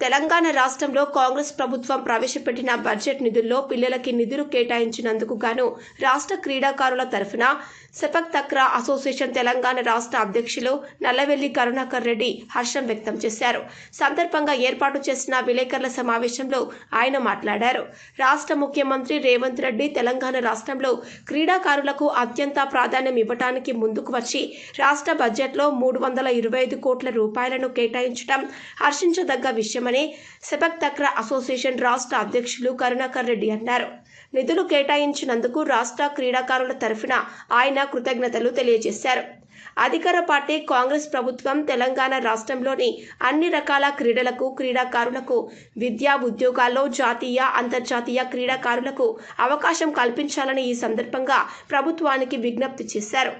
తెలంగాణ రాష్ట్రంలో కాంగ్రెస్ ప్రభుత్వం ప్రవేశపెట్టిన బడ్జెట్ నిధుల్లో పిల్లలకి నిధులు కేటాయించినందుకు గాను రాష్ట్ర క్రీడాకారుల తరఫున సెపక్ తక్రా అసోసియేషన్ తెలంగాణ రాష్ట్ర అధ్యక్షులు నల్లవెల్లి కరుణాకర్ రెడ్డి హర్షం వ్యక్తం చేశారు. సందర్భంగా ఏర్పాటు చేసిన విలేకరుల సమావేశంలో ఆయన మాట్లాడారు. రాష్ట్ర ముఖ్యమంత్రి రేవంత్ రెడ్డి తెలంగాణ రాష్ట్రంలో క్రీడాకారులకు అత్యంత ప్రాధాన్యం ఇవ్వటానికి ముందుకు వచ్చి రాష్ట్ర బడ్జెట్లో మూడు వందల ఇరవై ఐదు కోట్ల రూపాయలను కేటాయించడం హర్షించదగ్గ విషయం అవసరమని సెపక్ తక్రా అసోసియేషన్ రాష్ట్ర అధ్యక్షులు కరుణాకర్ రెడ్డి అన్నారు. నిధులు కేటాయించినందుకు రాష్ట్ర క్రీడాకారుల తరఫున ఆయన కృతజ్ఞతలు తెలియజేశారు. అధికార పార్టీ కాంగ్రెస్ ప్రభుత్వం తెలంగాణ రాష్ట్రంలోని అన్ని రకాల క్రీడలకు క్రీడాకారులకు విద్యా ఉద్యోగాల్లో జాతీయ అంతర్జాతీయ క్రీడాకారులకు అవకాశం కల్పించాలని ఈ సందర్భంగా ప్రభుత్వానికి విజ్ఞప్తి చేశారు.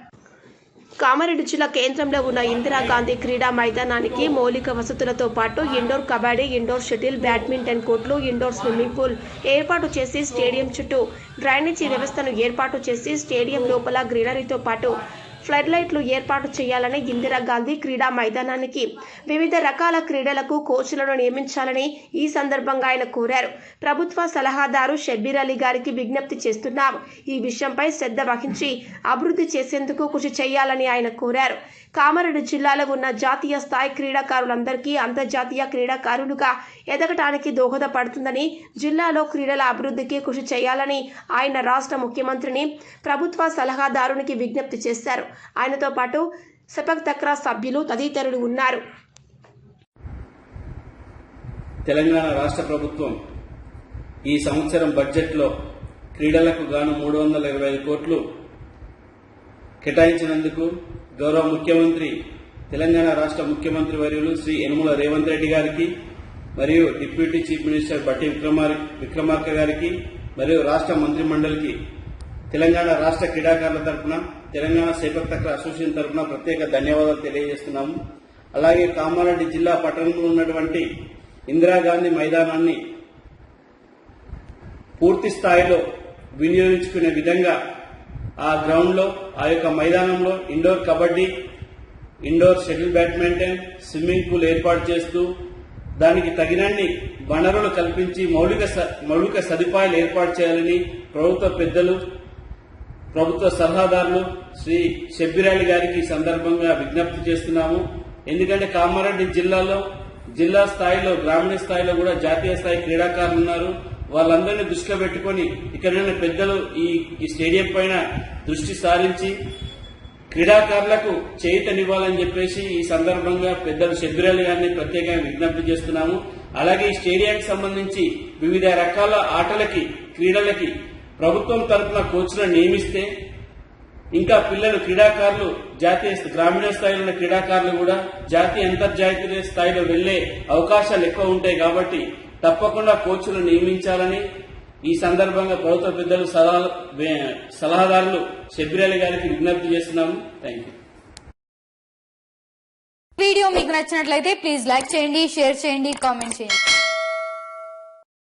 కామారెడ్డి జిల్లా కేంద్రంలో ఉన్న ఇందిరాగాంధీ క్రీడా మైదానానికి మౌలిక వసతులతో పాటు indoor kabaddi indoor shuttle badminton కోర్టులు ఇండోర్ స్విమ్మింగ్ పూల్ ఏర్పాటు చేసి స్టేడియం చుట్టూ డ్రైనేజీ వ్యవస్థను ఏర్పాటు చేసి స్టేడియం లోపల గ్రీనరీతో పాటు ఫ్లడ్ లైట్లు ఏర్పాటు చేయాలని ఇందిరాగాంధీ క్రీడా మైదానానికి వివిధ రకాల క్రీడలకు కోచ్లను నియమించాలని ఈ సందర్భంగా ఆయన కోరారు. ప్రభుత్వ సలహాదారు షబ్బీర్ అలీ గారికి విజ్ఞప్తి చేస్తున్నాం. ఈ విషయంపై శ్రద్ధ వహించి అభివృద్ధి చేసేందుకు కృషి చేయాలని ఆయన కోరారు. కామారెడ్డి జిల్లాలో ఉన్న జాతీయ స్థాయి క్రీడాకారులందరికీ అంతర్జాతీయ క్రీడాకారులుగా ఎదగటానికి దోహదపడుతుందని జిల్లాలో క్రీడల అభివృద్ధికి కృషి చేయాలని ఆయన రాష్ట్ర ముఖ్యమంత్రిని ప్రభుత్వ సలహాదారునికి విజ్ఞప్తి చేశారు. ఆయనతో పాటు సెపక్ తక్రా సభ్యులు తదితరులు ఉన్నారు. తెలంగాణ రాష్ట్ర ప్రభుత్వం ఈ సంవత్సరం బడ్జెట్లో క్రీడలకు గాను మూడు వందల ఇరవై ఐదు కోట్లు కేటాయించినందుకు గౌరవ ముఖ్యమంత్రి తెలంగాణ రాష్ట్ర ముఖ్యమంత్రి వర్యులు శ్రీ యనుమల రేవంత్ రెడ్డి గారికి మరియు డిప్యూటీ చీఫ్ మినిస్టర్ బట్టి విక్రమార్ విక్రమార్క గారికి మరియు రాష్ట్ర మంత్రి మండలికి తెలంగాణ రాష్ట్ర క్రీడాకారుల తరపున తెలంగాణ సేపక్ తక్ర అసోసియేషన్ తరపున ప్రత్యేక ధన్యవాదాలు తెలియజేస్తున్నాము. అలాగే కామారెడ్డి జిల్లా పట్టణంలో ఉన్నటువంటి ఇందిరాగాంధీ మైదానాన్ని పూర్తి స్థాయిలో వినియోగించుకునే విధంగా ఆ గ్రౌండ్లో ఆ యొక్క మైదానంలో indoor kabaddi indoor shuttle badminton swimming pool ఏర్పాటు చేస్తూ దానికి తగినన్ని వనరులు కల్పించి మౌలిక స- మౌలిక సదుపాయాలు ఏర్పాటు చేయాలని ప్రభుత్వ పెద్దలు ప్రభుత్వ సలహాదారులు శ్రీ షబ్బిరాలి గారికి ఈ సందర్భంగా విజ్ఞప్తి చేస్తున్నాము. ఎందుకంటే కామారెడ్డి జిల్లాలో జిల్లా స్థాయిలో గ్రామీణ స్థాయిలో కూడా జాతీయ స్థాయి క్రీడాకారులు ఉన్నారు. వాళ్ళందరినీ దృష్టిలో పెట్టుకొని ఇక్కడున్న పెద్దలు ఈ ఈ స్టేడియం పైన దృష్టి సారించి క్రీడాకారులకు చేయితనివ్వాలని చెప్పేసి ఈ సందర్భంగా పెద్దలు షబ్బిరాలి గారిని ప్రత్యేకంగా విజ్ఞప్తి చేస్తున్నాము. అలాగే ఈ స్టేడియానికి సంబంధించి వివిధ రకాల ఆటలకి క్రీడలకి ప్రభుత్వం తరపున కోచ్లను నియమిస్తే ఇంకా పిల్లలు క్రీడాకారులు జాతీయ గ్రామీణ స్థాయిలో ఉన్న క్రీడాకారులు కూడా జాతీయ అంతర్జాతీయ స్థాయిలో వెళ్ళే అవకాశాలు ఎక్కువ ఉంటాయి కాబట్టి తప్పకుండా కోచ్లు నియమించాలని ఈ సందర్భంగా ప్రభుత్వ పెద్దలు సలహాదారులు షబ్బిరాలి గారికి విజ్ఞప్తి చేస్తున్నాము. థ్యాంక్ యూ వీడియో మీకు నచ్చినట్లయితే ప్లీజ్ లైక్ చేయండి షేర్ చేయండి కామెంట్ చేయండి.